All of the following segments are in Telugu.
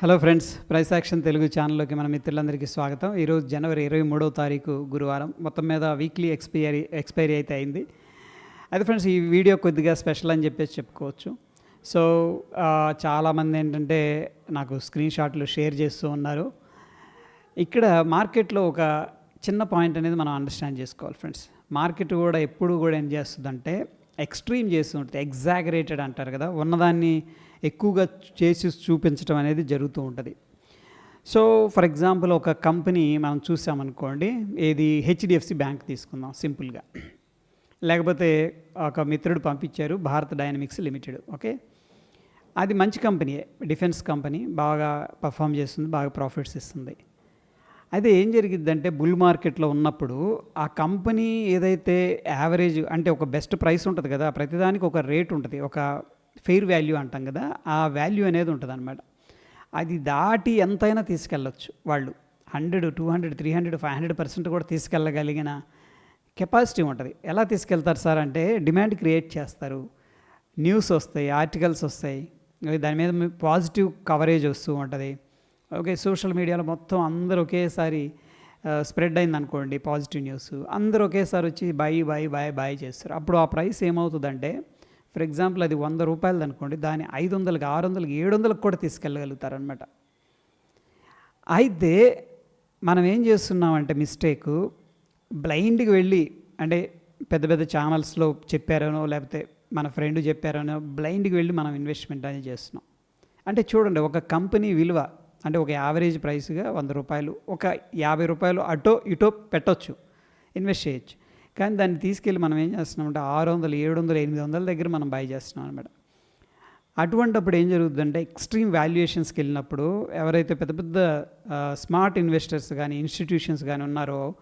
Hello friends price action Telugu ఛానల్లోకి మన మిత్రులందరికీ స్వాగతం. ఈరోజు జనవరి ఇరవై మూడవ తారీఖు గురువారం. మొత్తం మీద వీక్లీ ఎక్స్పైరీ ఎక్స్పైరీ అయితే అయింది. అయితే ఫ్రెండ్స్ ఈ వీడియో కొద్దిగా స్పెషల్ అని చెప్పేసి చెప్పుకోవచ్చు. సో చాలామంది ఏంటంటే నాకు స్క్రీన్ షాట్లు షేర్ చేస్తూ ఉన్నారు. ఇక్కడ మార్కెట్లో ఒక చిన్న పాయింట్ అనేది మనం అండర్స్టాండ్ చేసుకోవాలి ఫ్రెండ్స్ మార్కెట్ కూడా ఎప్పుడు కూడా ఏం చేస్తుందంటే ఎక్స్ట్రీమ్ చేస్తుంటుంది. ఎగ్జాగరేటెడ్ అంటారు కదా. ఉన్నదాన్ని ఎక్కువగా చేసి చూపించడం అనేది జరుగుతూ ఉంటుంది. సో ఫర్ ఎగ్జాంపుల్ ఒక కంపెనీ మనం చూసామనుకోండి ఏది హెచ్డిఎఫ్సి బ్యాంక్ తీసుకుందాం సింపుల్గా. లేకపోతే ఒక మిత్రుడు పంపించారు భారత్ డైనమిక్స్ లిమిటెడ్ ఓకే? అది మంచి కంపెనీయే డిఫెన్స్ కంపెనీ బాగా పర్ఫామ్ చేస్తుంది బాగా ప్రాఫిట్స్ ఇస్తుంది. అయితే ఏం జరిగిద్దంటే బుల్ మార్కెట్లో ఉన్నప్పుడు ఆ కంపెనీ ఏదైతే యావరేజ్ అంటే ఒక బెస్ట్ ప్రైస్ ఉంటుంది కదా ప్రతిదానికి ఒక రేట్ ఉంటుంది ఒక ఫెయిర్ వాల్యూ అంటాం కదా ఆ వాల్యూ అనేది ఉంటుంది అనమాట అది దాటి ఎంతైనా తీసుకెళ్ళచ్చు వాళ్ళు. Hundred two hundred three hundred five hundred percent కూడా తీసుకెళ్ళగలిగిన కెపాసిటీ ఉంటుంది. ఎలా తీసుకెళ్తారు సార్ అంటే డిమాండ్ క్రియేట్ చేస్తారు. న్యూస్ వస్తాయి ఆర్టికల్స్ వస్తాయి. దాని మీద పాజిటివ్ కవరేజ్ వస్తూ ఉంటుంది. ఓకే సోషల్ మీడియాలో మొత్తం అందరూ ఒకేసారి స్ప్రెడ్ అయింది అనుకోండి పాజిటివ్ న్యూస్ అందరూ ఒకేసారి వచ్చి బై బై బై బై చేస్తారు. అప్పుడు ఆ ప్రైస్ ఏమవుతుందంటే ఫర్ ఎగ్జాంపుల్ అది వంద రూపాయలది అనుకోండి దాన్ని ఐదు వందలకి ఆరు వందలకి ఏడు వందలకు కూడా తీసుకెళ్ళగలుగుతారనమాట అయితే మనం ఏం చేస్తున్నామంటే మిస్టేక్ బ్లైండ్కి వెళ్ళి అంటే పెద్ద పెద్ద ఛానల్స్లో చెప్పారనో లేకపోతే మన ఫ్రెండ్ చెప్పారనో బ్లైండ్కి వెళ్ళి మనం ఇన్వెస్ట్మెంట్ అనేది చేస్తున్నాం. అంటే చూడండి ఒక కంపెనీ విలువ అంటే ఒక యావరేజ్ ప్రైస్గా వంద రూపాయలు ఒక యాభై రూపాయలు అటో ఇటో పెట్టొచ్చు ఇన్వెస్ట్ చేయొచ్చు. కానీ దాన్ని తీసుకెళ్ళి మనం ఏం చేస్తున్నామంటే ఆరు వందలు ఏడు వందలు ఎనిమిది వందల దగ్గర మనం బై చేస్తున్నాం అనమాట అటువంటప్పుడు ఏం జరుగుతుందంటే ఎక్స్ట్రీమ్ వాల్యుయేషన్స్కి వెళ్ళినప్పుడు ఎవరైతే పెద్ద పెద్ద స్మార్ట్ ఇన్వెస్టర్స్ కానీ ఇన్స్టిట్యూషన్స్ కానీ ఉన్నారో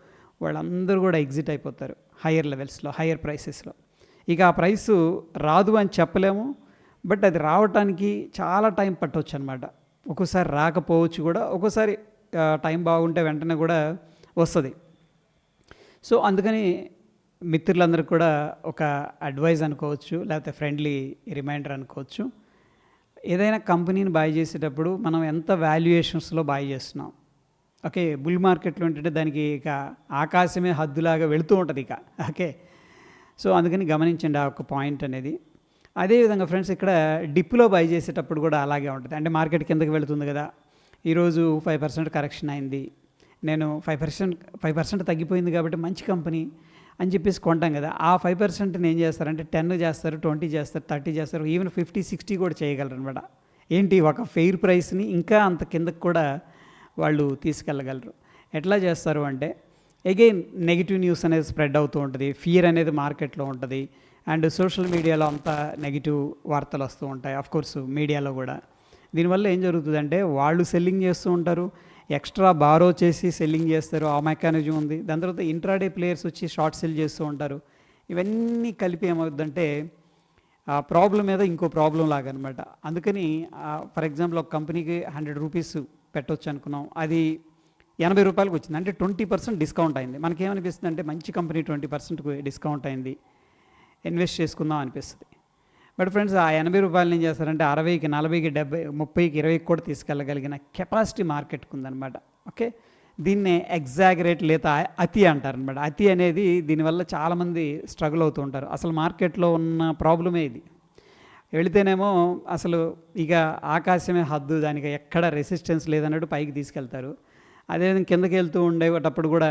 వాళ్ళందరూ కూడా ఎగ్జిట్ అయిపోతారు హయ్యర్ లెవెల్స్లో హయ్యర్ ప్రైసెస్లో ఇక ఆ ప్రైస్ రాదు అని చెప్పలేము బట్ అది రావటానికి చాలా టైం పట్టవచ్చు అనమాట ఒక్కోసారి రాకపోవచ్చు కూడా ఒక్కోసారి టైం బాగుంటే వెంటనే కూడా వస్తుంది. సో అందుకని మిత్రులందరూ కూడా ఒక అడ్వైజ్ అనుకోవచ్చు లేకపోతే ఫ్రెండ్లీ రిమైండర్ అనుకోవచ్చు. ఏదైనా కంపెనీని బాయ్ చేసేటప్పుడు మనం ఎంత వాల్యుయేషన్స్లో బాయ్ చేస్తున్నాం? ఓకే బుల్ మార్కెట్లో ఏంటంటే దానికి ఇక ఆకాశమే హద్దులాగా వెళుతూ ఉంటుంది ఇక. ఓకే సో అందుకని గమనించండి ఆ ఒక పాయింట్ అనేది. అదేవిధంగా ఫ్రెండ్స్ ఇక్కడ డిప్లో బై చేసేటప్పుడు కూడా అలాగే ఉంటుంది. అంటే మార్కెట్ కిందకి వెళుతుంది కదా ఈరోజు ఫైవ్ పర్సెంట్ కరెక్షన్ అయింది నేను ఫైవ్ పర్సెంట్ ఫైవ్ పర్సెంట్ తగ్గిపోయింది కాబట్టి మంచి కంపెనీ అని చెప్పేసి కొంటాం కదా. ఆ ఫైవ్ పర్సెంట్ని ఏం చేస్తారంటే టెన్ చేస్తారు ట్వంటీ చేస్తారు థర్టీ చేస్తారు ఈవెన్ ఫిఫ్టీ సిక్స్టీ కూడా చేయగలరు అనమాట ఏంటి? ఒక ఫెయిర్ ప్రైస్ని ఇంకా అంత కిందకు కూడా వాళ్ళు తీసుకెళ్ళగలరు. ఎట్లా చేస్తారు అంటే అగైన్ నెగిటివ్ న్యూస్ అనేది స్ప్రెడ్ అవుతూ ఉంటుంది. ఫియర్ అనేది మార్కెట్లో ఉంటుంది. అండ్ సోషల్ మీడియాలో అంతా నెగిటివ్ వార్తలు వస్తూ ఉంటాయి. అఫ్ కోర్స్ మీడియాలో కూడా. దీనివల్ల ఏం జరుగుతుందంటే వాళ్ళు సెల్లింగ్ చేస్తూ ఉంటారు. ఎక్స్ట్రా బారో చేసి సెల్లింగ్ చేస్తారు ఆ మెకానిజం ఉంది. దాని తర్వాత ఇంట్రాడే ప్లేయర్స్ వచ్చి షార్ట్ సెల్ చేస్తూ ఉంటారు. ఇవన్నీ కలిపి ఏమవుతుందంటే ఆ ప్రాబ్లం మీద ఇంకో ప్రాబ్లం లాగా అనమాట అందుకని ఫర్ ఎగ్జాంపుల్ ఒక కంపెనీకి హండ్రెడ్ రూపీస్ పెట్టొచ్చు అనుకున్నాం. అది ఎనభై రూపాయలకు వచ్చింది. అంటే ట్వంటీ పర్సెంట్ డిస్కౌంట్ అయింది. మనకేమనిపిస్తుంది అంటే మంచి కంపెనీ ట్వంటీ పర్సెంట్ డిస్కౌంట్ అయింది. ఇన్వెస్ట్ చేసుకుందాం అనిపిస్తుంది. బట్ ఫ్రెండ్స్ ఆ ఎనభై రూపాయలు ఏం చేస్తారంటే అరవైకి నలభైకి డెబ్బై ముప్పైకి ఇరవైకి కూడా తీసుకెళ్ళగలిగిన కెపాసిటీ మార్కెట్కి ఉందన్నమాట ఓకే? దీన్నే ఎగ్జాగరేట్ లేదా అతి అంటారనమాట. అతి అనేది దీనివల్ల చాలామంది స్ట్రగుల్ అవుతూ ఉంటారు. అసలు మార్కెట్లో ఉన్న ప్రాబ్లమే ఇది. వెళితేనేమో అసలు ఇక ఆకాశమే హద్దు దానికి ఎక్కడ రెసిస్టెన్స్ లేదన్నట్టు పైకి తీసుకెళ్తారు. అదేవిధంగా కిందకి వెళ్తూ ఉండేటప్పుడు కూడా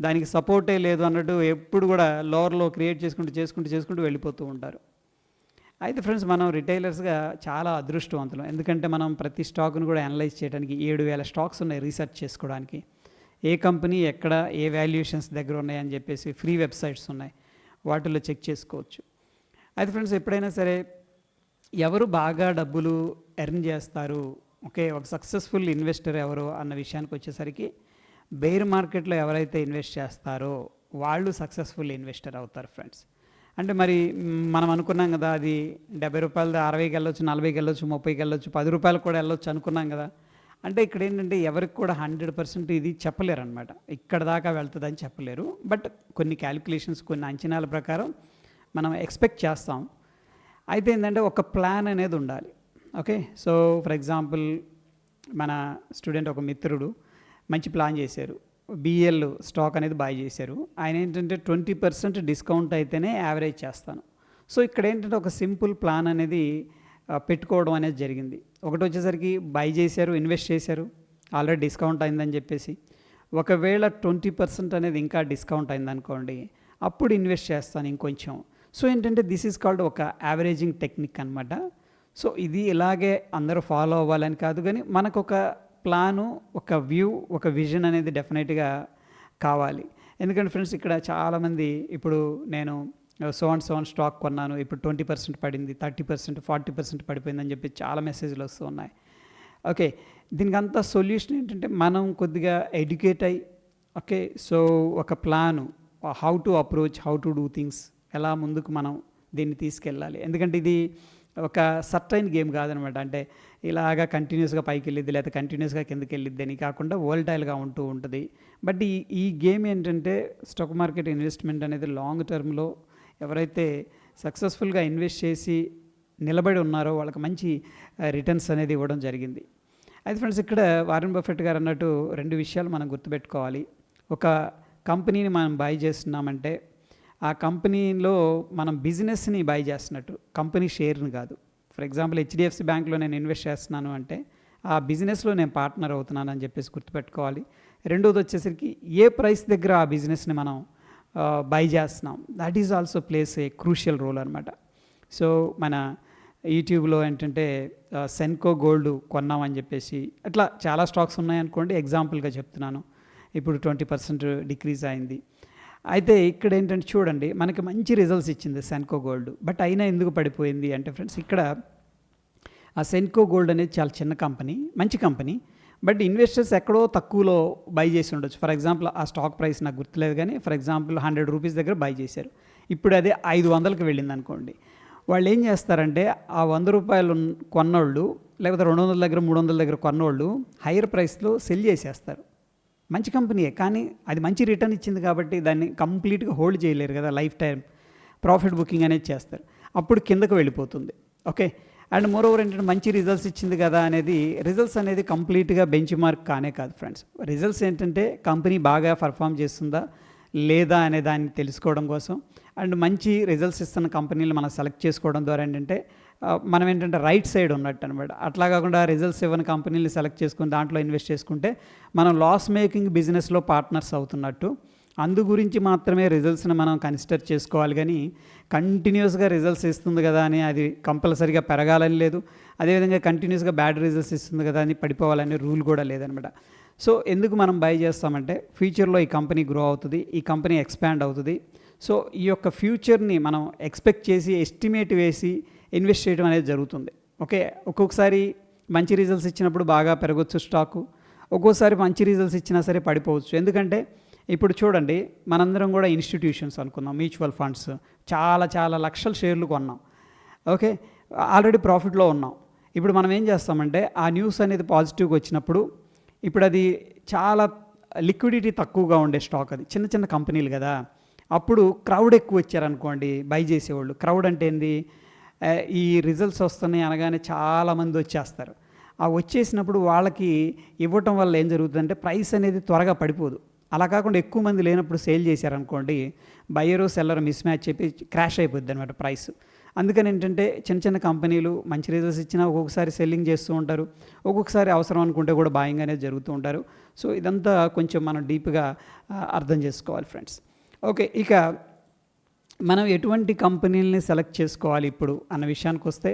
దానికి సపోర్టే లేదు అన్నట్టు ఎప్పుడు కూడా లోవర్లో క్రియేట్ చేసుకుంటూ చేసుకుంటూ చేసుకుంటూ వెళ్ళిపోతూ ఉంటారు. అయితే ఫ్రెండ్స్ మనం రిటైలర్స్గా చాలా అదృష్టవంతులం. ఎందుకంటే మనం ప్రతి స్టాక్ను కూడా అనలైజ్ చేయడానికి ఏడు వేల స్టాక్స్ ఉన్నాయి రీసెర్చ్ చేసుకోవడానికి. ఏ కంపెనీ ఎక్కడ ఏ వాల్యుయేషన్స్ దగ్గర ఉన్నాయని చెప్పేసి ఫ్రీ వెబ్సైట్స్ ఉన్నాయి. వాటిల్లో చెక్ చేసుకోవచ్చు. అయితే ఫ్రెండ్స్ ఎప్పుడైనా సరే ఎవరు బాగా డబ్బులు ఎర్న్ చేస్తారు ఓకే ఒక సక్సెస్ఫుల్ ఇన్వెస్టర్ ఎవరు అన్న విషయానికి వచ్చేసరికి బెయిర్ మార్కెట్లో ఎవరైతే ఇన్వెస్ట్ చేస్తారో వాళ్ళు సక్సెస్ఫుల్ ఇన్వెస్టర్ అవుతారు ఫ్రెండ్స్. అంటే మరి మనం అనుకున్నాం కదా అది డెబ్బై రూపాయలది అరవైకి వెళ్ళొచ్చు నలభైకి వెళ్ళొచ్చు ముప్పైకి వెళ్ళొచ్చు పది రూపాయలు కూడా వెళ్ళొచ్చు అనుకున్నాం కదా. అంటే ఇక్కడ ఏంటంటే ఎవరికి కూడా హండ్రెడ్ పర్సెంట్ ఇది చెప్పలేరు అనమాట ఇక్కడ దాకా వెళ్తుందని చెప్పలేరు. బట్ కొన్ని క్యాలిక్యులేషన్స్ కొన్ని అంచనాల ప్రకారం మనం ఎక్స్పెక్ట్ చేస్తాం. అయితే ఏంటంటే ఒక ప్లాన్ అనేది ఉండాలి. ఓకే? సో ఫర్ ఎగ్జాంపుల్ మన స్టూడెంట్ ఒక మిత్రుడు మంచి ప్లాన్ చేశారు. బిఎల్ స్టాక్ అనేది బాయ్ చేశారు. ఆయన ఏంటంటే ట్వంటీ పర్సెంట్ డిస్కౌంట్ అయితేనే యావరేజ్ చేస్తాను. సో ఇక్కడ ఏంటంటే ఒక సింపుల్ ప్లాన్ అనేది పెట్టుకోవడం అనేది జరిగింది. ఒకటి వచ్చేసరికి బై చేశారు ఇన్వెస్ట్ చేశారు. ఆల్రెడీ డిస్కౌంట్ అయిందని చెప్పేసి. ఒకవేళ ట్వంటీ పర్సెంట్ అనేది ఇంకా డిస్కౌంట్ అయిందనుకోండి అప్పుడు ఇన్వెస్ట్ చేస్తాను ఇంకొంచెం. సో ఏంటంటే దిస్ ఈజ్ కాల్డ్ ఒక యావరేజింగ్ టెక్నిక్ అనమాట సో ఇది ఇలాగే అందరూ ఫాలో అవ్వాలని కాదు కానీ మనకు ఒక ప్లాను ఒక వ్యూ ఒక విజన్ అనేది డెఫినెట్గా కావాలి. ఎందుకంటే ఫ్రెండ్స్ ఇక్కడ చాలామంది ఇప్పుడు నేను so and so and stock కొన్నాను ఇప్పుడు ట్వంటీ పర్సెంట్ పడింది థర్టీ పర్సెంట్ ఫార్టీ పర్సెంట్ పడిపోయిందని చెప్పి చాలా మెసేజ్లు వస్తూ ఉన్నాయి. ఓకే దీనికి అంతా సొల్యూషన్ ఏంటంటే మనం కొద్దిగా ఎడ్యుకేట్ అయ్యి ఓకే సో ఒక plan how to approach how to do things ఎలా ముందుకు మనం దీన్ని తీసుకెళ్ళాలి. ఎందుకంటే ఇది ఒక సర్టైన్ గేమ్ కాదనమాట. అంటే ఇలాగా కంటిన్యూస్గా పైకి వెళ్ళిద్ది లేదా కంటిన్యూస్గా కిందకి వెళ్ళిద్ది అని కాకుండా వోల్టైల్గా ఉంటూ ఉంటుంది. బట్ ఈ ఈ గేమ్ ఏంటంటే స్టాక్ మార్కెట్ ఇన్వెస్ట్మెంట్ అనేది లాంగ్ టర్మ్లో ఎవరైతే సక్సెస్ఫుల్గా ఇన్వెస్ట్ చేసి నిలబడి ఉన్నారో వాళ్ళకి మంచి రిటర్న్స్ అనేది ఇవ్వడం జరిగింది. అయితే ఫ్రెండ్స్ ఇక్కడ వారెన్ బఫెట్ గారు అన్నట్టు రెండు విషయాలు మనం గుర్తుపెట్టుకోవాలి. ఒక కంపెనీని మనం బై చేస్తున్నామంటే ఆ కంపెనీలో మనం బిజినెస్ని బై చేస్తున్నట్టు కంపెనీ షేర్ని కాదు. ఫర్ ఎగ్జాంపుల్ హెచ్డిఎఫ్సి బ్యాంక్లో నేను ఇన్వెస్ట్ చేస్తున్నాను అంటే ఆ బిజినెస్లో నేను పార్ట్నర్ అవుతున్నాను అని చెప్పేసి గుర్తుపెట్టుకోవాలి. రెండోది వచ్చేసరికి ఏ ప్రైస్ దగ్గర ఆ బిజినెస్ని మనం బై చేస్తున్నాం. That is also plays a crucial role అనమాట సో మన యూట్యూబ్లో ఏంటంటే సెన్కో గోల్డ్ కొన్నామని చెప్పేసి అట్లా చాలా స్టాక్స్ ఉన్నాయనుకోండి ఎగ్జాంపుల్గా చెప్తున్నాను. ఇప్పుడు ట్వంటీ పర్సెంట్ డిక్రీజ్ అయింది. అయితే ఇక్కడ ఏంటంటే చూడండి మనకి మంచి రిజల్ట్స్ ఇచ్చింది సెన్కో గోల్డ్ బట్ అయినా ఎందుకు పడిపోయింది అంటే ఫ్రెండ్స్ ఇక్కడ ఆ సెన్కో గోల్డ్ అనేది చాలా చిన్న కంపెనీ మంచి కంపెనీ బట్ ఇన్వెస్టర్స్ ఎక్కడో తక్కువలో బై చేసి ఉండొచ్చు. ఫర్ ఎగ్జాంపుల్ ఆ స్టాక్ ప్రైస్ నాకు గుర్తులేదు కానీ ఫర్ ఎగ్జాంపుల్ హండ్రెడ్ రూపీస్ దగ్గర బై చేశారు. ఇప్పుడు అదే ఐదు వందలకు వెళ్ళింది అనుకోండి. వాళ్ళు ఏం చేస్తారంటే ఆ వంద రూపాయలు కొన్నోళ్ళు లేకపోతే రెండు వందల దగ్గర మూడు వందల దగ్గర కొన్నోళ్ళు హైయర్ ప్రైస్లో సెల్ చేసేస్తారు. మంచి కంపెనీయే కానీ అది మంచి రిటర్న్ ఇచ్చింది కాబట్టి దాన్ని కంప్లీట్గా హోల్డ్ చేయలేరు కదా లైఫ్ టైం ప్రాఫిట్ బుకింగ్ అనేది చేస్తారు. అప్పుడు కిందకు వెళ్ళిపోతుంది. ఓకే? అండ్ మోర్ ఓవర్ ఏంటంటే మంచి రిజల్ట్స్ ఇచ్చింది కదా అనేది రిజల్ట్స్ అనేది కంప్లీట్గా బెంచ్ మార్క్ కానే కాదు ఫ్రెండ్స్. రిజల్ట్స్ ఏంటంటే కంపెనీ బాగా పర్ఫామ్ చేస్తుందా లేదా అనే దాన్ని తెలుసుకోవడం కోసం అండ్ మంచి రిజల్ట్స్ ఇస్తున్న కంపెనీలు మనం సెలెక్ట్ చేసుకోవడం ద్వారా ఏంటంటే మనం ఏంటంటే రైట్ సైడ్ ఉన్నట్టు అనమాట అట్లా కాకుండా రిజల్ట్స్ ఇవ్వని కంపెనీలు సెలెక్ట్ చేసుకుని దాంట్లో ఇన్వెస్ట్ చేసుకుంటే మనం లాస్ మేకింగ్ బిజినెస్లో పార్ట్నర్స్ అవుతున్నట్టు. అందు గురించి మాత్రమే రిజల్ట్స్ని మనం కన్సిడర్ చేసుకోవాలి కానీ కంటిన్యూస్గా రిజల్ట్స్ ఇస్తుంది కదా అని అది కంపల్సరీగా పెరగాలని లేదు. అదేవిధంగా కంటిన్యూస్గా బ్యాడ్ రిజల్ట్స్ ఇస్తుంది కదా అని పడిపోవాలనే రూల్ కూడా లేదనమాట సో ఎందుకు మనం బై చేస్తామంటే ఫ్యూచర్లో ఈ కంపెనీ గ్రో అవుతుంది ఈ కంపెనీ ఎక్స్పాండ్ అవుతుంది. సో ఈ యొక్క ఫ్యూచర్ని మనం ఎక్స్పెక్ట్ చేసి ఎస్టిమేట్ వేసి ఇన్వెస్ట్ చేయడం అనేది జరుగుతుంది. ఓకే? ఒక్కొక్కసారి మంచి రిజల్ట్స్ ఇచ్చినప్పుడు బాగా పెరగచ్చు స్టాకు. ఒక్కోసారి మంచి రిజల్ట్స్ ఇచ్చినా సరే పడిపోవచ్చు. ఎందుకంటే ఇప్పుడు చూడండి మనందరం కూడా ఇన్స్టిట్యూషన్స్ అనుకుందాం మ్యూచువల్ ఫండ్స్. చాలా చాలా లక్షల షేర్లు కొన్నాం. ఓకే? ఆల్రెడీ ప్రాఫిట్లో ఉన్నాం. ఇప్పుడు మనం ఏం చేస్తామంటే ఆ న్యూస్ అనేది పాజిటివ్గా వచ్చినప్పుడు ఇప్పుడు అది చాలా లిక్విడిటీ తక్కువగా ఉండే స్టాక్ అది. చిన్న చిన్న కంపెనీలు కదా. అప్పుడు క్రౌడ్ ఎక్కువ వచ్చారనుకోండి బై చేసేవాళ్ళు. క్రౌడ్ అంటే ఏంది? ఈ రిజల్ట్స్ వస్తున్నాయి అనగానే చాలామంది వచ్చేస్తారు. ఆ వచ్చేసినప్పుడు వాళ్ళకి ఇవ్వటం వల్ల ఏం జరుగుతుందంటే ప్రైస్ అనేది త్వరగా పడిపోదు. అలా కాకుండా ఎక్కువ మంది లేనప్పుడు సేల్ చేశారనుకోండి బయ్యరు సెల్లర్ మిస్ మ్యాచ్ చెప్పి క్రాష్ అయిపోద్ది అనమాట ప్రైస్ అందుకని ఏంటంటే చిన్న చిన్న కంపెనీలు మంచి రిజల్ట్స్ ఇచ్చినా ఒక్కొక్కసారి సెల్లింగ్ చేస్తూ ఉంటారు. ఒక్కొక్కసారి అవసరం అనుకుంటే కూడా బాయింగ్ అనేది జరుగుతూ ఉంటారు. సో ఇదంతా కొంచెం మనం డీప్గా అర్థం చేసుకోవాలి ఫ్రెండ్స్ ఓకే ఇక మనం ఎటువంటి కంపెనీలని సెలెక్ట్ చేసుకోవాలి ఇప్పుడు అన్న విషయానికి వస్తే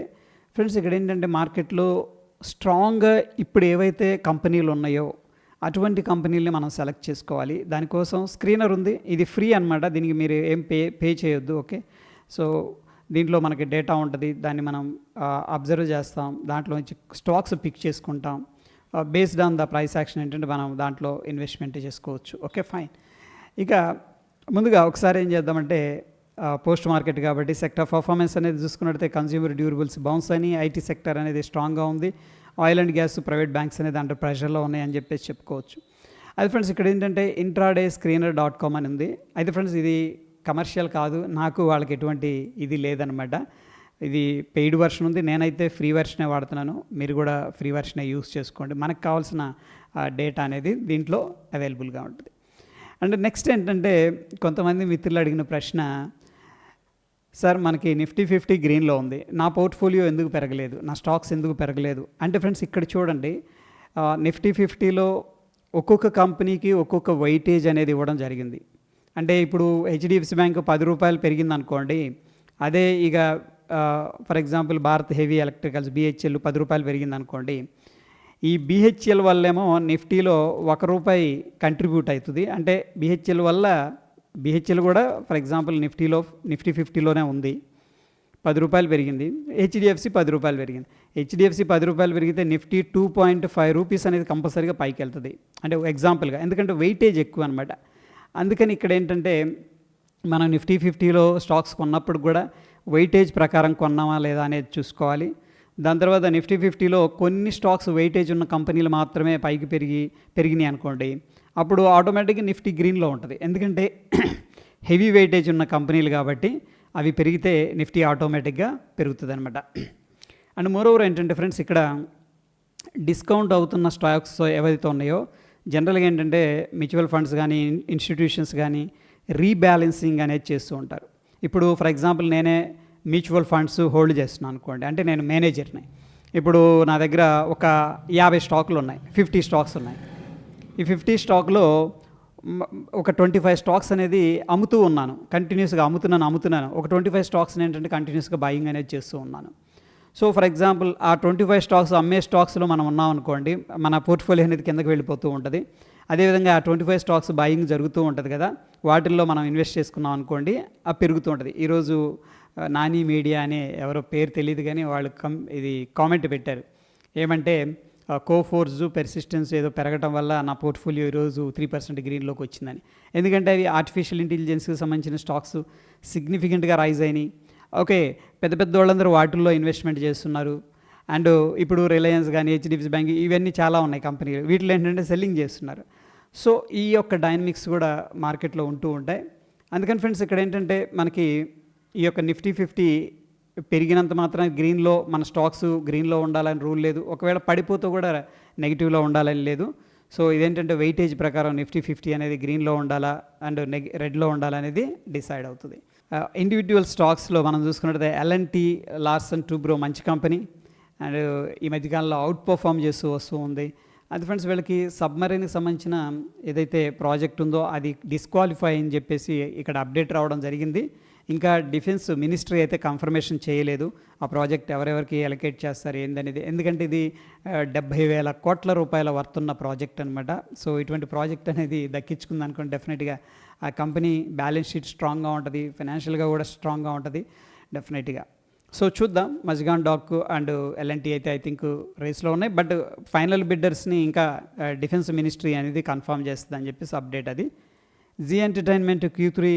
ఫ్రెండ్స్ ఇక్కడ ఏంటంటే మార్కెట్లో స్ట్రాంగ్గా ఇప్పుడు ఏవైతే కంపెనీలు ఉన్నాయో అటువంటి కంపెనీలని మనం సెలెక్ట్ చేసుకోవాలి. దానికోసం స్క్రీనర్ ఉంది. ఇది ఫ్రీ అనమాట దీనికి మీరు ఏం పే పే చేయొద్దు. ఓకే? సో దీంట్లో మనకి డేటా ఉంటుంది. దాన్ని మనం అబ్జర్వ్ చేస్తాం. దాంట్లో నుంచి స్టాక్స్ పిక్ చేసుకుంటాం. Based on the price action ఏంటంటే మనం దాంట్లో ఇన్వెస్ట్మెంట్ చేసుకోవచ్చు. ఓకే? ఫైన్. ఇక ముందుగా ఒకసారి ఏం చేద్దామంటే పోస్ట్ మార్కెట్ కాబట్టి సెక్టర్ పర్ఫార్మెన్స్ అనేది చూసుకున్నట్టయితే కన్స్యూమర్ డ్యూరబుల్స్ బౌన్స్ అని ఐటీ సెక్టర్ అనేది స్ట్రాంగ్గా ఉంది. Oil and gas private banks అనేది అండర్ ప్రెషర్లో ఉన్నాయని చెప్పేసి చెప్పుకోవచ్చు. అది ఫ్రెండ్స్ ఇక్కడ ఏంటంటే ఇంట్రాడే స్క్రీనర్ డాట్ కామ్ అని ఉంది. అయితే ఫ్రెండ్స్ ఇది కమర్షియల్ కాదు. నాకు వాళ్ళకి ఎటువంటి ఇది లేదనమాట ఇది పెయిడ్ వర్షన్ ఉంది. నేనైతే ఫ్రీ వర్షనే వాడుతున్నాను. మీరు కూడా ఫ్రీ వర్షనే యూస్ చేసుకోండి. మనకు కావాల్సిన డేటా అనేది దీంట్లో అవైలబుల్గా ఉంటుంది. అండ్ నెక్స్ట్ ఏంటంటే కొంతమంది మిత్రులు అడిగిన ప్రశ్న సార్ మనకి నిఫ్టీ ఫిఫ్టీ గ్రీన్లో ఉంది. నా పోర్ట్ఫోలియో ఎందుకు పెరగలేదు? నా స్టాక్స్ ఎందుకు పెరగలేదు? అంటే ఫ్రెండ్స్ ఇక్కడ చూడండి. నిఫ్టీ ఫిఫ్టీలో ఒక్కొక్క కంపెనీకి ఒక్కొక్క వెయిటేజ్ అనేది ఇవ్వడం జరిగింది. అంటే ఇప్పుడు హెచ్డిఎఫ్సి బ్యాంక్ పది రూపాయలు పెరిగింది అనుకోండి అదే ఇక for example Bharat heavy electricals BHEL పది రూపాయలు పెరిగింది అనుకోండి ఈ బిహెచ్ఎల్ వల్లేమో నిఫ్టీలో ఒక రూపాయి కంట్రిబ్యూట్ అవుతుంది. అంటే బిహెచ్ఎల్ వల్ల బిహెచ్ఎల్ కూడా ఫర్ ఎగ్జాంపుల్ నిఫ్టీలో నిఫ్టీ ఫిఫ్టీలోనే ఉంది. పది రూపాయలు పెరిగింది. హెచ్డిఎఫ్సి పది రూపాయలు పెరిగింది. హెచ్డిఎఫ్సి పది రూపాయలు పెరిగితే Nifty two point five rupees అనేది కంపల్సరీగా పైకి వెళ్తుంది. అంటే ఎగ్జాంపుల్గా ఎందుకంటే వెయిటేజ్ ఎక్కువ అనమాట అందుకని ఇక్కడ ఏంటంటే మనం నిఫ్టీ ఫిఫ్టీలో స్టాక్స్ కొన్నప్పుడు కూడా వెయిటేజ్ ప్రకారం కొన్నామా లేదా అనేది చూసుకోవాలి. దాని తర్వాత నిఫ్టీ ఫిఫ్టీలో కొన్ని స్టాక్స్ వెయిటేజ్ ఉన్న కంపెనీలు మాత్రమే పైకి పెరిగి పెరిగినాయి అనుకోండి. అప్పుడు ఆటోమేటిక్గా నిఫ్టీ గ్రీన్లో ఉంటుంది. ఎందుకంటే హెవీ వెయిటేజ్ ఉన్న కంపెనీలు కాబట్టి అవి పెరిగితే నిఫ్టీ ఆటోమేటిక్గా పెరుగుతుంది అనమాట అండ్ మోరోవర్ ఏంటంటే ఫ్రెండ్స్ ఇక్కడ డిస్కౌంట్ అవుతున్న స్టాక్స్ ఏవైతే ఉన్నాయో జనరల్గా ఏంటంటే మ్యూచువల్ ఫండ్స్ కానీ ఇన్స్టిట్యూషన్స్ కానీ రీబ్యాలెన్సింగ్ అనేది చేస్తూ ఉంటారు. ఇప్పుడు ఫర్ ఎగ్జాంపుల్ నేనే మ్యూచువల్ ఫండ్స్ హోల్డ్ చేస్తున్నాను అనుకోండి. అంటే నేను మేనేజర్ని ఇప్పుడు నా దగ్గర ఒక యాభై స్టాకులు ఉన్నాయి ఫిఫ్టీ స్టాక్స్ ఉన్నాయి. ఈ ఫిఫ్టీ స్టాక్లో ఒక ట్వంటీ ఫైవ్ స్టాక్స్ అనేది అమ్ముతూ ఉన్నాను. కంటిన్యూస్గా అమ్ముతున్నాను అమ్ముతున్నాను. ఒక ట్వంటీ ఫైవ్ స్టాక్స్ ఏంటంటే కంటిన్యూస్గా బయింగ్ అనేది చేస్తూ ఉన్నాను. సో ఫర్ ఎగ్జాంపుల్ ఆ ట్వంటీ ఫైవ్ స్టాక్స్ అమ్మే స్టాక్స్లో మనం ఉన్నాం అనుకోండి మన పోర్ట్ఫోలియో అనేది కిందకి వెళ్ళిపోతూ ఉంటుంది. అదేవిధంగా ఆ ట్వంటీ ఫైవ్ స్టాక్స్ బయింగ్ జరుగుతూ ఉంటుంది కదా వాటిల్లో మనం ఇన్వెస్ట్ చేసుకున్నాం అనుకోండి ఆ పెరుగుతూ ఉంటుంది. ఈరోజు నాని మీడియా అనే ఎవరో పేరు తెలియదు కానీ వాళ్ళు కం ఇది కామెంట్ పెట్టారు. ఏమంటే కోఫోర్స్ పెర్సిస్టెన్స్ ఏదో పెరగటం వల్ల నా పోర్ట్ఫోలియో ఈరోజు త్రీ పర్సెంట్ గ్రీన్లోకి వచ్చిందని. ఎందుకంటే అవి ఆర్టిఫిషియల్ ఇంటెలిజెన్స్కి సంబంధించిన స్టాక్స్ సిగ్నిఫికెంట్గా రైజ్ అయినాయి. ఓకే పెద్ద పెద్ద వాళ్ళందరూ వాటిల్లో ఇన్వెస్ట్మెంట్ చేస్తున్నారు. అండ్ ఇప్పుడు రిలయన్స్ కానీ హెచ్డిఎఫ్సి బ్యాంక్ ఇవన్నీ చాలా ఉన్నాయి కంపెనీలు. వీటిలో ఏంటంటే సెల్లింగ్ చేస్తున్నారు. సో ఈ యొక్క డైనమిక్స్ కూడా మార్కెట్లో ఉంటూ ఉంటాయి. అందుకని ఫ్రెండ్స్ ఇక్కడ ఏంటంటే మనకి ఈ యొక్క నిఫ్టీ ఫిఫ్టీ పెరిగినంత మాత్రం గ్రీన్లో మన స్టాక్స్ గ్రీన్లో ఉండాలని రూల్ లేదు. ఒకవేళ పడిపోతూ కూడా నెగిటివ్లో ఉండాలని లేదు. సో ఇదేంటంటే వెయిటేజ్ ప్రకారం నిఫ్టీ ఫిఫ్టీ అనేది గ్రీన్లో ఉండాలా అండ్ నెగ్ రెడ్లో ఉండాలనేది డిసైడ్ అవుతుంది. ఇండివిజువల్ స్టాక్స్లో మనం చూసుకున్నట్లయితే L N T Larsen Toubro మంచి కంపెనీ. అండ్ ఈ మధ్యకాలంలో అవుట్ పర్ఫామ్ చేస్తూ వస్తూ ఉంది. అది ఫ్రెండ్స్ వీళ్ళకి సబ్మరీన్కి సంబంధించిన ఏదైతే ప్రాజెక్ట్ ఉందో అది డిస్క్వాలిఫై అని చెప్పేసి ఇక్కడ అప్డేట్ రావడం జరిగింది. ఇంకా డిఫెన్స్ మినిస్ట్రీ అయితే కన్ఫర్మేషన్ చేయలేదు. ఆ ప్రాజెక్ట్ ఎవరెవరికి ఎలకేట్ చేస్తారు ఏందనేది. ఎందుకంటే ఇది డెబ్బై డెబ్భై వేల కోట్ల రూపాయల వర్తున్న ప్రాజెక్ట్ అనమాట సో ఇటువంటి ప్రాజెక్ట్ అనేది దక్కించుకుంది అనుకోండి డెఫినెట్గా ఆ కంపెనీ బ్యాలెన్స్ షీట్ స్ట్రాంగ్గా ఉంటుంది ఫైనాన్షియల్గా కూడా స్ట్రాంగ్గా ఉంటుంది డెఫినెట్గా సో చూద్దాం. మజ్గాన్ డాక్ అండ్ ఎల్ఎన్టీ అయితే ఐ థింక్ రేస్లో ఉన్నాయి. బట్ ఫైనల్ బిడ్డర్స్ని ఇంకా డిఫెన్స్ మినిస్ట్రీ అనేది కన్ఫర్మ్ చేస్తుంది అని చెప్పేసి అప్డేట్ అది. Zee entertainment Q three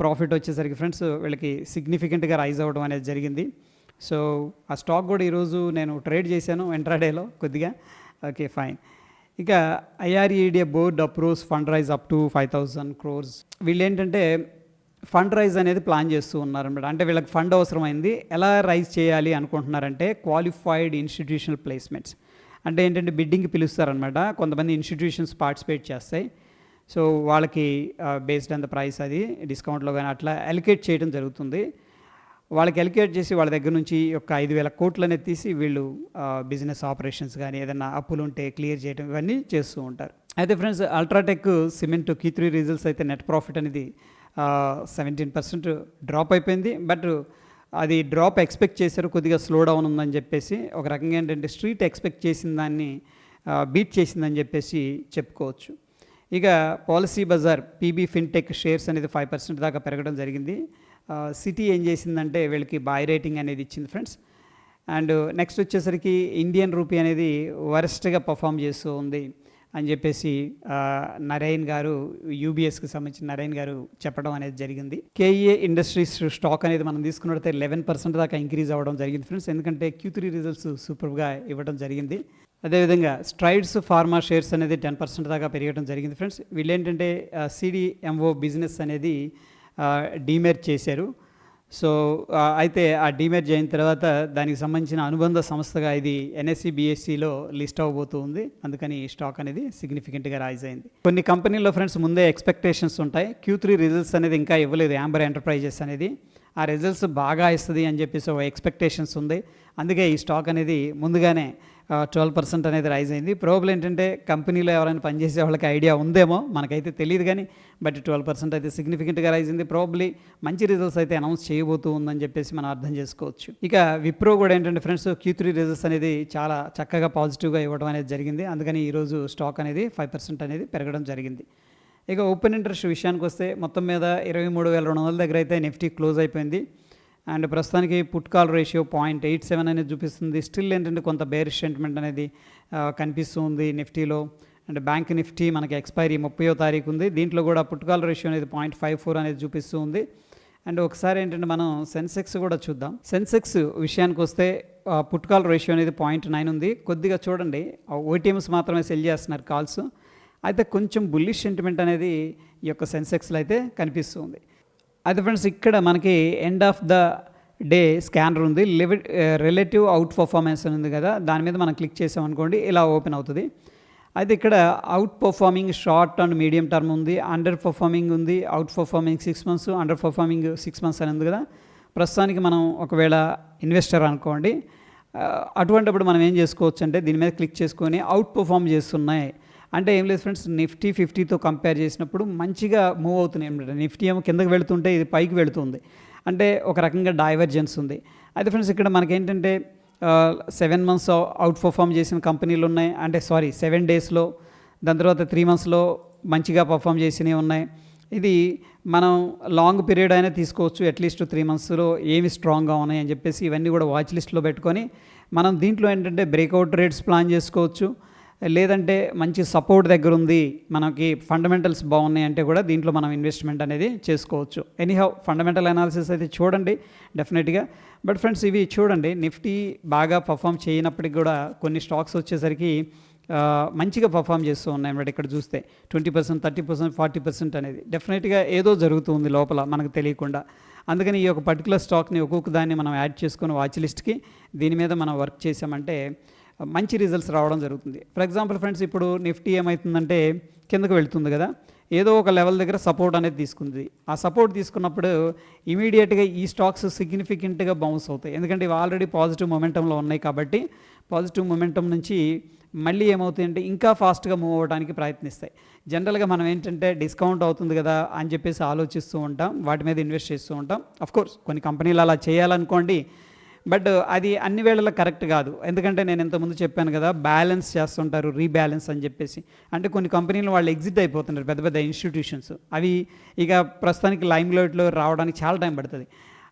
profit వచ్చేసరికి ఫ్రెండ్స్ వీళ్ళకి సిగ్నిఫికెంట్గా రైజ్ అవ్వడం అనేది జరిగింది. సో ఆ స్టాక్ కూడా ఈరోజు నేను ట్రేడ్ చేశాను ఎంట్రాడేలో కొద్దిగా. ఓకే ఫైన్ ఇక IREDA board approves fund raise up to five thousand crores వీళ్ళు ఏంటంటే ఫండ్ రైజ్ అనేది ప్లాన్ చేస్తూ ఉన్నారన్నమాట అంటే వీళ్ళకి ఫండ్ అవసరమైంది. ఎలా రైజ్ చేయాలి అనుకుంటున్నారంటే క్వాలిఫైడ్ ఇన్స్టిట్యూషనల్ ప్లేస్మెంట్స్ అంటే ఏంటంటే బిడ్డింగ్కి పిలుస్తారనమాట కొంతమంది ఇన్స్టిట్యూషన్స్ పార్టిసిపేట్ చేస్తాయి. సో వాళ్ళకి బేస్డ్ ఆన్ ద ప్రైస్ అది డిస్కౌంట్లో కానీ అట్లా అలికేట్ చేయడం జరుగుతుంది. వాళ్ళకి అలికేట్ చేసి వాళ్ళ దగ్గర నుంచి ఒక ఐదు వేల కోట్లనే తీసి వీళ్ళు బిజినెస్ ఆపరేషన్స్ కానీ ఏదైనా అప్పులు ఉంటే క్లియర్ చేయడం ఇవన్నీ చేస్తూ ఉంటారు. అయితే friends UltraTech cement Q three results అయితే నెట్ ప్రాఫిట్ అనేది సెవెంటీన్ పర్సెంట్ డ్రాప్ అయిపోయింది. బట్ అది డ్రాప్ ఎక్స్పెక్ట్ చేశారు కొద్దిగా స్లో డౌన్ ఉందని చెప్పేసి ఒక రకంగా ఏంటంటే స్ట్రీట్ ఎక్స్పెక్ట్ చేసిన దాన్ని బీట్ చేసిందని చెప్పేసి చెప్పుకోవచ్చు. ఇక policy Bazar PB fintech shares అనేది ఫైవ్ పర్సెంట్ దాకా పెరగడం జరిగింది. సిటీ ఏం చేసిందంటే వీళ్ళకి బాయ్ రేటింగ్ అనేది ఇచ్చింది ఫ్రెండ్స్ అండ్ నెక్స్ట్ వచ్చేసరికి ఇండియన్ రూపీ అనేది వరస్ట్గా పర్ఫామ్ చేస్తూ ఉంది అని చెప్పేసి నరేన్ గారు యూబీఎస్కి సంబంధించిన నరేన్ గారు చెప్పడం అనేది జరిగింది. కేఈఏ ఇండస్ట్రీస్ స్టాక్ అనేది మనం తీసుకున్నట్లయితే లెవెన్ పర్సెంట్ దాకా ఇంక్రీజ్ అవ్వడం జరిగింది ఫ్రెండ్స్ ఎందుకంటే క్యూ త్రీ రిజల్ట్స్ సూపర్గా ఇవ్వడం జరిగింది. అదేవిధంగా స్ట్రైడ్స్ ఫార్మా షేర్స్ అనేది టెన్ పర్సెంట్ దాకా పెరగడం జరిగింది ఫ్రెండ్స్ వీళ్ళు ఏంటంటే సిడిఎంఓ బిజినెస్ అనేది డీమేర్ చేశారు. సో అయితే ఆ డిమెర్జ్ అయిన తర్వాత దానికి సంబంధించిన అనుబంధ సంస్థగా ఇది ఎన్ఎస్సి బిఎస్సిలో లిస్ట్ అవ్వబోతుంది అందుకని ఈ స్టాక్ అనేది సిగ్నిఫికెంట్గా రైజ్ అయింది. కొన్ని కంపెనీల్లో ఫ్రెండ్స్ ముందే ఎక్స్పెక్టేషన్స్ ఉంటాయి. క్యూ త్రీ రిజల్ట్స్ అనేది ఇంకా ఇవ్వలేదు. యాంబర్ ఎంటర్ప్రైజెస్ అనేది ఆ రిజల్ట్స్ బాగా ఇస్తుంది అని చెప్పేసి ఒక ఎక్స్పెక్టేషన్స్ ఉంది. అందుకే ఈ స్టాక్ అనేది ముందుగానే ట్వెల్వ్ పర్సెంట్ అనేది రైజ్ అయింది. ప్రోబ్లం ఏంటంటే కంపెనీలో ఎవరైనా పనిచేసే వాళ్ళకి ఐడియా ఉందేమో మనకైతే తెలియదు కానీ బట్ ట్వెల్వ్ పర్సెంట్ అయితే సిగ్నిఫికెంట్గా రైజ్ అయింది. ప్రాబ్లీ మంచి రిజల్ట్స్ అయితే అనౌన్స్ చేయబోతూ ఉందని చెప్పేసి మనం అర్థం చేసుకోవచ్చు. ఇక విప్రో కూడా ఏంటంటే ఫ్రెండ్స్ క్యూ త్రీ రిజల్ట్స్ అనేది చాలా చక్కగా పాజిటివ్గా ఇవ్వడం అనేది జరిగింది. అందుకని ఈరోజు స్టాక్ అనేది ఫైవ్ పర్సెంట్ అనేది పెరగడం జరిగింది. ఇక ఓపెన్ ఇంట్రెస్ట్ విషయానికి వస్తే మొత్తం మీద ఇరవై మూడు వేల రెండు వందల దగ్గర అయితే నిఫ్టీ క్లోజ్ అయిపోయింది. అండ్ ప్రస్తుతానికి put call ratio point eight seven అనేది చూపిస్తుంది. స్టిల్ ఏంటంటే కొంత బేర్ సెంటిమెంట్ అనేది కనిపిస్తుంది నిఫ్టీలో. అండ్ బ్యాంక్ నిఫ్టీ మనకి ఎక్స్పైరీ ముప్పయో తారీఖు ఉంది. దీంట్లో కూడా పుట్ కాల్ రేషియో అనేది పాయింట్ ఫైవ్ ఫోర్ అనేది చూపిస్తూ ఉంది. అండ్ ఒకసారి ఏంటంటే మనం సెన్సెక్స్ కూడా చూద్దాం. సెన్సెక్స్ విషయానికి వస్తే పుట్ కాల్ రేషియో అనేది పాయింట్ నైన్ ఉంది. కొద్దిగా చూడండి. ఓటీఎంస్ మాత్రమే సెల్ చేస్తున్నారు కాల్స్ అయితే కొంచెం బుల్లిష్ సెంటిమెంట్ అనేది ఈ యొక్క సెన్సెక్స్లో అయితే కనిపిస్తుంది అయితే ఫ్రెండ్స్ ఇక్కడ మనకి end of the day scanner ఉంది. లివి రిలేటివ్ అవుట్ పర్ఫార్మెన్స్ అని ఉంది కదా దాని మీద మనం క్లిక్ చేసాం అనుకోండి ఇలా ఓపెన్ అవుతుంది. అయితే ఇక్కడ outperforming short and medium term ఉంది అండర్ పర్ఫార్మింగ్ ఉంది outperforming six months underperforming six months అని ఉంది కదా. ప్రస్తుతానికి మనం ఒకవేళ ఇన్వెస్టర్ అనుకోండి uh, అటువంటిప్పుడు మనం ఏం చేసుకోవచ్చు అంటే దీని మీద క్లిక్ చేసుకొని అవుట్ పర్ఫామ్ చేస్తున్నాయి. అంటే ఏం లేదు ఫ్రెండ్స్ నిఫ్టీ ఫిఫ్టీతో కంపేర్ చేసినప్పుడు మంచిగా మూవ్ అవుతున్నాయి. అనమాట నిఫ్టీ ఏమో కిందకి వెళుతుంటే ఇది పైకి వెళుతుంది. అంటే ఒక రకంగా డైవర్జెన్స్ ఉంది. అయితే ఫ్రెండ్స్ ఇక్కడ మనకేంటంటే సెవెన్ మంత్స్ అవుట్ పర్ఫామ్ చేసిన కంపెనీలు ఉన్నాయి. అంటే సారీ సెవెన్ డేస్లో దాని తర్వాత త్రీ మంత్స్లో మంచిగా పర్ఫామ్ చేసినవి ఉన్నాయి. ఇది మనం లాంగ్ పీరియడ్ అయినా తీసుకోవచ్చు. అట్లీస్ట్ త్రీ మంత్స్లో ఏమి స్ట్రాంగ్గా ఉన్నాయి అని చెప్పేసి ఇవన్నీ కూడా వాచ్ లిస్ట్లో పెట్టుకొని మనం దీంట్లో ఏంటంటే బ్రేక్అవుట్ రేట్స్ ప్లాన్ చేసుకోవచ్చు. లేదంటే మంచి సపోర్ట్ దగ్గర ఉంది మనకి ఫండమెంటల్స్ బాగున్నాయి అంటే కూడా దీంట్లో మనం ఇన్వెస్ట్మెంట్ అనేది చేసుకోవచ్చు. ఎనీహౌ ఫండమెంటల్ అనాలిసిస్ అయితే చూడండి డెఫినెట్గా. బట్ ఫ్రెండ్స్ ఇవి చూడండి నిఫ్టీ బాగా పర్ఫామ్ చేయనప్పటికి కూడా కొన్ని స్టాక్స్ వచ్చేసరికి మంచిగా పర్ఫామ్ చేస్తూ ఉన్నాయి అన్నమాట ఇక్కడ చూస్తే. Twenty percent thirty percent forty percent అనేది. డెఫినెట్గా ఏదో జరుగుతుంది లోపల మనకు తెలియకుండా. అందుకని ఈ యొక్క పర్టికులర్ స్టాక్ని ఒక్కొక్క దాన్ని మనం యాడ్ చేసుకుని వాచ్ లిస్ట్కి దీని మీద మనం వర్క్ చేసామంటే మంచి రిజల్ట్స్ రావడం జరుగుతుంది. ఫర్ ఎగ్జాంపుల్ ఫ్రెండ్స్ ఇప్పుడు నిఫ్టీ ఏమవుతుందంటే కిందకు వెళ్తుంది కదా ఏదో ఒక లెవెల్ దగ్గర సపోర్ట్ అనేది తీసుకుంది. ఆ సపోర్ట్ తీసుకున్నప్పుడు ఇమీడియట్గా ఈ స్టాక్స్ సిగ్నిఫికెంట్గా బౌన్స్ అవుతాయి. ఎందుకంటే ఇవి ఆల్రెడీ పాజిటివ్ మొమెంటంలో ఉన్నాయి కాబట్టి పాజిటివ్ మొమెంటం నుంచి మళ్ళీ ఏమవుతుందంటే ఇంకా ఫాస్ట్గా మూవ్ అవ్వడానికి ప్రయత్నిస్తాయి. జనరల్గా మనం ఏంటంటే డిస్కౌంట్ అవుతుంది కదా అని చెప్పేసి ఆలోచిస్తూ ఉంటాం. వాటి మీద ఇన్వెస్ట్ చేస్తూ ఉంటాం. అఫ్కోర్స్ కొన్ని కంపెనీలు అలా చేయాలనుకోండి బట్ అది అన్ని వేళలా కరెక్ట్ కాదు. ఎందుకంటే నేను ఇంతకుముందు చెప్పాను కదా బ్యాలెన్స్ చేస్తుంటారు రీబ్యాలెన్స్ అని చెప్పేసి. అంటే కొన్ని కంపెనీలు వాళ్ళు ఎగ్జిట్ అయిపోతున్నారు పెద్ద పెద్ద ఇన్స్టిట్యూషన్స్. అవి ఇక ప్రస్తుతానికి లైమ్ లైట్లో రావడానికి చాలా టైం పడుతుంది.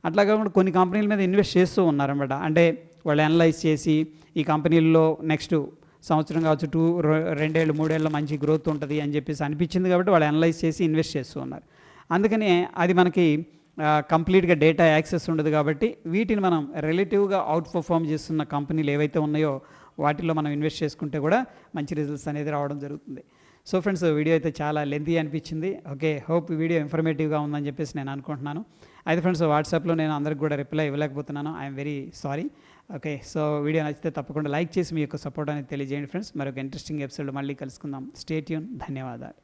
అట్లా కాకుండా కొన్ని కంపెనీల మీద ఇన్వెస్ట్ చేస్తూ ఉన్నారనమాట అంటే వాళ్ళు అనలైజ్ చేసి ఈ కంపెనీల్లో నెక్స్ట్ సంవత్సరం కావచ్చు టూ రెండేళ్ళు మూడేళ్ళు మంచి గ్రోత్ ఉంటుంది అని చెప్పేసి అనిపించింది కాబట్టి వాళ్ళు అనలైజ్ చేసి ఇన్వెస్ట్ చేస్తూ ఉన్నారు. అందుకని అది మనకి కంప్లీట్గా డేటా యాక్సెస్ ఉండదు కాబట్టి వీటిని మనం రిలేటివ్గా అవుట్ పర్ఫామ్ చేస్తున్న కంపెనీలు ఏవైతే ఉన్నాయో వాటిలో మనం ఇన్వెస్ట్ చేసుకుంటే కూడా మంచి రిజల్ట్స్ అనేది రావడం జరుగుతుంది. సో ఫ్రెండ్స్ వీడియో అయితే చాలా లెంతీ అనిపించింది. ఓకే హోప్ వీడియో ఇన్ఫర్మేటివ్గా ఉందని చెప్పేసి నేను అనుకుంటున్నాను. అయితే ఫ్రెండ్స్ వాట్సాప్లో నేను అందరికి కూడా reply ఇవ్వలేకపోతున్నాను. I'm very sorry okay so video నచ్చితే తప్పకుండా లైక్ చేసి మీ యొక్క సపోర్ట్ అనేది తెలియజేయండి ఫ్రెండ్స్. మరొక ఇంట్రెస్టింగ్ ఎపిసోడ్ మళ్ళీ కలుసుకుందాం. స్టేట్యూన్ ధన్యవాదాలు.